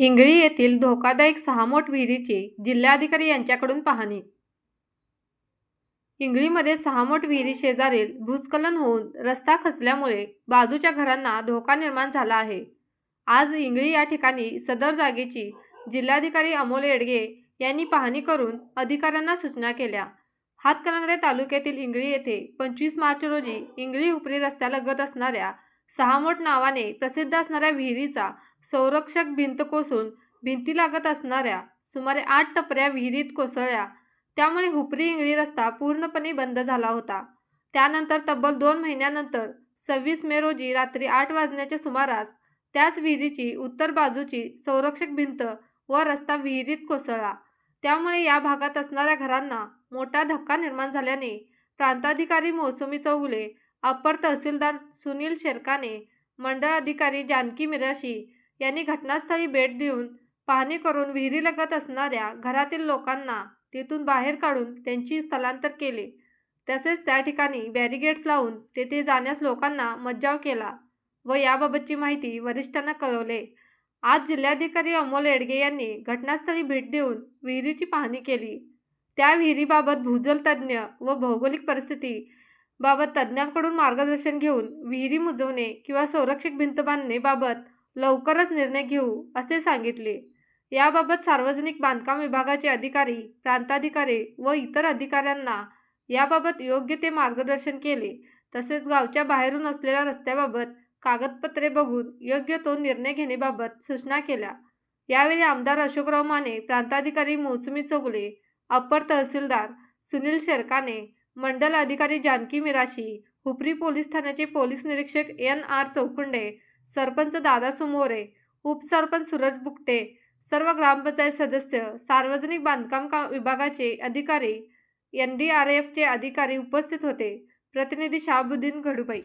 हिंगळी येथील धोकादायक सहामोट विहिरीची जिल्हाधिकारी यांच्याकडून पाहणी. इंगळीमध्ये सहामोट विहिरी शेजारील भूस्खलन होऊन रस्ता खचल्यामुळे बाजूच्या घरांना धोका निर्माण झाला आहे. आज इंगळी या ठिकाणी सदर जागेची जिल्हाधिकारी अमोल येडगे यांनी पाहणी करून अधिकाऱ्यांना सूचना केल्या. हातकणंगडे तालुक्यातील इंगळी येथे पंचवीस मार्च रोजी इंगळी उपरी रस्त्यालगत असणाऱ्या सहामोट नावाने प्रसिद्ध असणाऱ्या विहिरीचा संरक्षक भिंत कोसळून भिंतीलागत असणाऱ्या सुमारे आठ टपऱ्या विहिरीत कोसळल्या. त्यामुळे हुपरी इंगळी रस्ता पूर्णपणे बंद झाला होता. त्यानंतर तब्बल दोन महिन्यानंतर सव्वीस मे रोजी रात्री आठ वाजण्याच्या सुमारास त्याच विहिरीची उत्तर बाजूची संरक्षक भिंत व रस्ता विहिरीत कोसळला. त्यामुळे या भागात असणाऱ्या घरांना मोठा धक्का निर्माण झाल्याने प्रांताधिकारी मोसमी चौगुले अप्पर तहसीलदार सुनील शेरकाने मंडळ अधिकारी जानकी मिराशी यांनी घटनास्थळी भेट देऊन पाहणी करून विहिरीलगत असणाऱ्या घरातील लोकांना तेथून बाहेर काढून त्यांची स्थलांतर केले. तसेच त्या ठिकाणी बॅरिगेड्स लावून तेथे जाण्यास लोकांना मज्जाव केला व याबाबतची माहिती वरिष्ठांना कळवले. आज जिल्हाधिकारी अमोल येडगे यांनी घटनास्थळी भेट देऊन विहिरीची पाहणी केली. त्या विहिरीबाबत भूजल तज्ज्ञ व भौगोलिक परिस्थिती बाबत तज्ज्ञांकडून मार्गदर्शन घेऊन विहिरी मुजवणे किंवा संरक्षक भिंत बांधणे बाबत लवकरच निर्णय घेऊ असे सांगितले. याबाबत सार्वजनिक बांधकाम विभागाचे अधिकारी प्रांताधिकारी व इतर अधिकाऱ्यांना याबाबत योग्य ते मार्गदर्शन केले. तसेच गावच्या बाहेरून असलेल्या रस्त्याबाबत कागदपत्रे बघून योग्य तो निर्णय घेण्याबाबत सूचना केल्या. यावेळी आमदार अशोकराव माने प्रांताधिकारी मोसमी चौगले अप्पर तहसीलदार सुनील शेरकाने मंडल अधिकारी जानकी मिराशी हुपरी पोलीस ठाण्याचे पोलीस निरीक्षक एन आर चौकुंडे सरपंच दादा सुमोरे उपसरपंच सूरज बुकटे सर्व ग्रामपंचायत सदस्य सार्वजनिक बांधकाम का विभागाचे अधिकारी एन डी आर एफचे अधिकारी उपस्थित होते. प्रतिनिधी शाहबुद्दीन घडुबाई